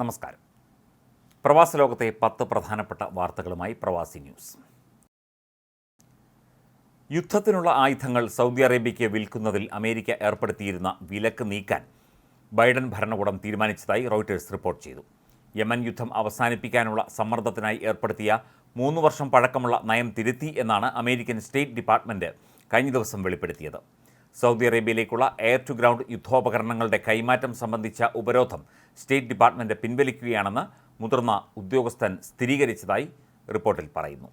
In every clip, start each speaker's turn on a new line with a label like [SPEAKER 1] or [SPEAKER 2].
[SPEAKER 1] നമസ്കാരം. പ്രവാസ ലോകത്തെ പത്ത് പ്രധാനപ്പെട്ട വാർത്തകളുമായി പ്രവാസി ന്യൂസ്. യുദ്ധത്തിനുള്ള ആയുധങ്ങൾ സൗദി അറേബ്യയ്ക്ക് വിൽക്കുന്നതിൽ അമേരിക്ക ഏർപ്പെടുത്തിയിരുന്ന വിലക്ക് നീക്കാൻ ബൈഡൻ ഭരണകൂടം തീരുമാനിച്ചതായി റോയിട്ടേഴ്സ് റിപ്പോർട്ട് ചെയ്തു. യമൻ യുദ്ധം അവസാനിപ്പിക്കാനുള്ള സമ്മർദ്ദത്തിനായി ഏർപ്പെടുത്തിയ മൂന്ന് വർഷം പഴക്കമുള്ള നയം തിരുത്തി എന്നാണ് അമേരിക്കൻ സ്റ്റേറ്റ് ഡിപ്പാർട്ട്മെന്റ് കഴിഞ്ഞ ദിവസം വെളിപ്പെടുത്തിയത്. സൗദി അറേബ്യയിലേക്കുള്ള എയർ ടു ഗ്രൗണ്ട് യുദ്ധോപകരണങ്ങളുടെ കൈമാറ്റം സംബന്ധിച്ച ഉപരോധം സ്റ്റേറ്റ് ഡിപ്പാർട്ട്മെന്റ് പിൻവലിക്കുകയാണെന്ന് മുതിർന്ന ഉദ്യോഗസ്ഥൻ സ്ഥിരീകരിച്ചതായി റിപ്പോർട്ടിൽ പറയുന്നു.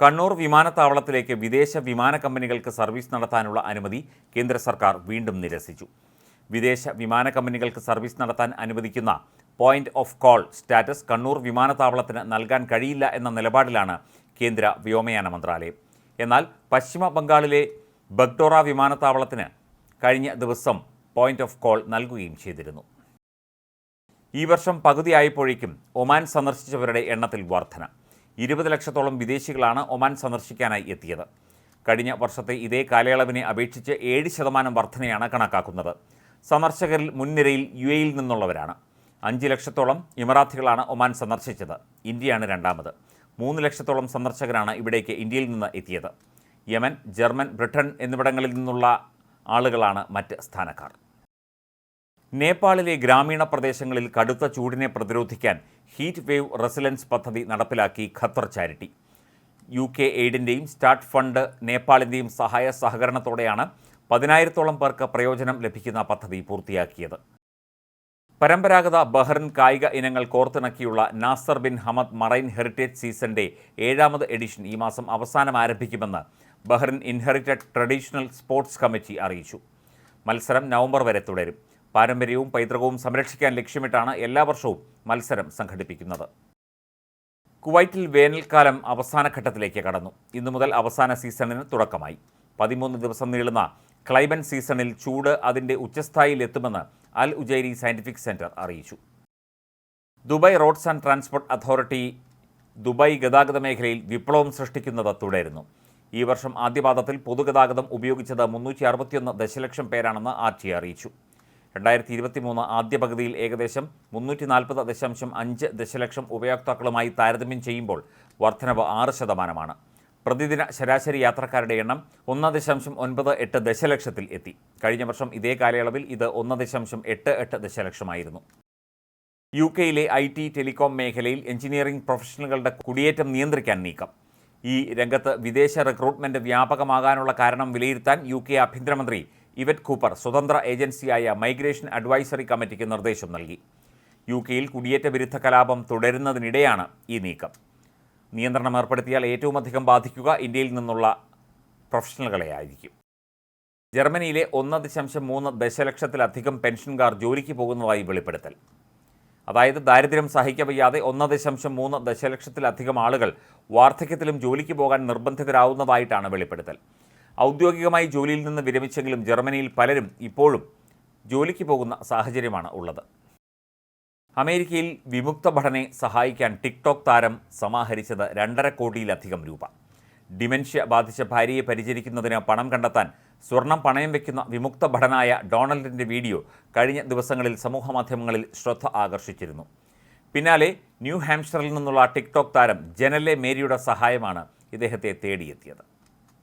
[SPEAKER 1] കണ്ണൂർ വിമാനത്താവളത്തിലേക്ക് വിദേശ വിമാന കമ്പനികൾക്ക് സർവീസ് നടത്താനുള്ള അനുമതി കേന്ദ്ര സർക്കാർ വീണ്ടും നിരസിച്ചു. വിദേശ വിമാന കമ്പനികൾക്ക് സർവീസ് നടത്താൻ അനുവദിക്കുന്ന point of call status Kannur വിമാനത്താവളത്തിന് നൽകാൻ കഴിയില്ല എന്ന നിലപാടിലാണ് കേന്ദ്ര വ്യോമയാന മന്ത്രാലയം. എന്നാൽ പശ്ചിമ ബംഗാളിലെ ബഗ്ഡോറ വിമാനത്താവളത്തിന് കഴിഞ്ഞ ദിവസം പോയിന്റ് ഓഫ് കോൾ നൽകുകയും ചെയ്തിരുന്നു. ഈ വർഷം പകുതിയായപ്പോഴേക്കും ഒമാൻ സന്ദർശിച്ചവരുടെ എണ്ണത്തിൽ വർധന. ഇരുപത് ലക്ഷത്തോളം വിദേശികളാണ് ഒമാൻ സന്ദർശിക്കാനായി എത്തിയത്. കഴിഞ്ഞ വർഷത്തെ ഇതേ കാലയളവിനെ അപേക്ഷിച്ച് ഏഴ് ശതമാനം വർധനയാണ് കണക്കാക്കുന്നത്. സന്ദർശകരിൽ മുൻനിരയിൽ യു എയിൽ നിന്നുള്ളവരാണ്. അഞ്ച് ലക്ഷത്തോളം ഇമറാത്തികളാണ് ഒമാൻ സന്ദർശിച്ചത്. ഇന്ത്യയാണ് രണ്ടാമത്. മൂന്ന് ലക്ഷത്തോളം സന്ദർശകരാണ് ഇവിടേക്ക് ഇന്ത്യയിൽ നിന്ന് എത്തിയത്. യമൻ ജർമ്മൻ ബ്രിട്ടൻ എന്നിവിടങ്ങളിൽ നിന്നുള്ള ആളുകളാണ് മറ്റ് സ്ഥാനക്കാർ. നേപ്പാളിലെ ഗ്രാമീണ പ്രദേശങ്ങളിൽ കടുത്ത ചൂടിനെ പ്രതിരോധിക്കാൻ ഹീറ്റ് വേവ് റെസിലൻസ് പദ്ധതി നടപ്പിലാക്കി ഖത്തർ ചാരിറ്റി. യു കെ എയ്ഡിന്റെയും സ്റ്റാർട്ട് ഫണ്ട് നേപ്പാളിന്റെയും സഹായ സഹകരണത്തോടെയാണ് പതിനായിരത്തോളം പേർക്ക് പ്രയോജനം ലഭിക്കുന്ന പദ്ധതി പൂർത്തിയാക്കിയത്. പരമ്പരാഗത ബഹ്റിൻ കായിക ഇനങ്ങൾ കോർത്തിണക്കിയുള്ള Nasser bin Hamad marine heritage സീസണിന്റെ ഏഴാമത് എഡിഷൻ ഈ മാസം അവസാനം ആരംഭിക്കുമെന്ന് Bahrain inherited traditional sports committee അറിയിച്ചു. മത്സരം നവംബർ വരെ തുടരും. പാരമ്പര്യവും പൈതൃകവും സംരക്ഷിക്കാൻ ലക്ഷ്യമിട്ടാണ് എല്ലാ വർഷവും മത്സരം സംഘടിപ്പിക്കുന്നത്. കുവൈറ്റിൽ വേനൽക്കാലം അവസാന ഘട്ടത്തിലേക്ക് കടന്നു. ഇന്നു മുതൽ അവസാന സീസണിന് തുടക്കമായി. പതിമൂന്ന് ദിവസം നീളുന്ന ക്ലൈമൻ സീസണിൽ ചൂട് അതിന്റെ ഉച്ചസ്ഥായിയിലെത്തുമെന്ന് അൽ ഉജൈരി സയന്റിഫിക് സെന്റർ അറിയിച്ചു. Dubai roads and transport authority Dubai ഗതാഗത മേഖലയിൽ വിപ്ലവം സൃഷ്ടിക്കുന്നത് തുടരുന്നു. ഈ വർഷം ആദ്യപാദത്തിൽ പൊതുഗതാഗതം ഉപയോഗിച്ചത് മുന്നൂറ്റി അറുപത്തിയൊന്ന് ദശലക്ഷം പേരാണെന്ന് ആർ ടി അറിയിച്ചു. രണ്ടായിരത്തി ഇരുപത്തി മൂന്ന് ആദ്യ പകുതിയിൽ ഏകദേശം മുന്നൂറ്റി നാൽപ്പത് ദശാംശം അഞ്ച് ദശലക്ഷം ഉപയോക്താക്കളുമായി താരതമ്യം ചെയ്യുമ്പോൾ വർധനവ് ആറ് ശതമാനമാണ്. പ്രതിദിന ശരാശരി യാത്രക്കാരുടെ എണ്ണം ഒന്ന് ദശാംശം ഒൻപത് എട്ട് ദശലക്ഷത്തിൽ എത്തി. കഴിഞ്ഞ വർഷം ഇതേ കാലയളവിൽ ഇത് ഒന്ന് ദശാംശം എട്ട് എട്ട് ദശലക്ഷമായിരുന്നു. യു കെയിലെ ഐ ടി ടെലികോം മേഖലയിൽ എഞ്ചിനീയറിംഗ് പ്രൊഫഷണലുകളുടെ കുടിയേറ്റം നിയന്ത്രിക്കാൻ നീക്കം. ഈ രംഗത്ത് വിദേശ റിക്രൂട്ട്മെന്റ് വ്യാപകമാകാനുള്ള കാരണം വിലയിരുത്താൻ യു കെ ആഭ്യന്തരമന്ത്രി ഇവറ്റ് കൂപ്പർ സ്വതന്ത്ര ഏജൻസിയായ മൈഗ്രേഷൻ അഡ്വൈസറി കമ്മിറ്റിക്ക് നിർദ്ദേശം നൽകി. യു കെയിൽ കുടിയേറ്റ വിരുദ്ധ കലാപം തുടരുന്നതിനിടെയാണ് ഈ നീക്കം. നിയന്ത്രണം ഏർപ്പെടുത്തിയാൽ ഏറ്റവും അധികം ബാധിക്കുക ഇന്ത്യയിൽ നിന്നുള്ള പ്രൊഫഷണലുകളെ ആയിരിക്കും ജർമ്മനിയിലെ ഒന്ന് ദശാംശം മൂന്ന് ദശലക്ഷത്തിലധികം പെൻഷൻകാർ ജോലിക്ക് പോകുന്നതായി വെളിപ്പെടുത്തൽ. അതായത് ദാരിദ്ര്യം സഹിക്കവയ്യാതെ ഒന്ന് ദശാംശം മൂന്ന് ദശലക്ഷത്തിലധികം ആളുകൾ വാർദ്ധക്യത്തിലും ജോലിക്ക് പോകാൻ നിർബന്ധിതരാവുന്നതായിട്ടാണ് വെളിപ്പെടുത്തൽ. ഔദ്യോഗികമായി ജോലിയിൽ നിന്ന് വിരമിച്ചെങ്കിലും ജർമ്മനിയിൽ പലരും ഇപ്പോഴും ജോലിക്ക് പോകുന്ന സാഹചര്യമാണ് ഉള്ളത്. അമേരിക്കയിൽ വിമുക്ത ഭടനെ സഹായിക്കാൻ ടിക്ടോക്ക് താരം സമാഹരിച്ചത് രണ്ടര കോടിയിലധികം രൂപ. ഡിമെൻഷ്യ ബാധിച്ച ഭാര്യയെ പരിചരിക്കുന്നതിന് പണം കണ്ടെത്താൻ സ്വർണം പണയം വയ്ക്കുന്ന വിമുക്ത ഭടനായ ഡൊണാൾഡിന്റെ വീഡിയോ കഴിഞ്ഞ ദിവസങ്ങളിൽ സമൂഹമാധ്യമങ്ങളിൽ ശ്രദ്ധ ആകർഷിച്ചിരുന്നു. പിന്നാലെ ന്യൂ ഹാംസ്റ്ററിൽ നിന്നുള്ള ടിക്ടോക്ക് താരം ജനലെ മേരിയുടെ സഹായമാണ് ഇദ്ദേഹത്തെ തേടിയെത്തിയത്.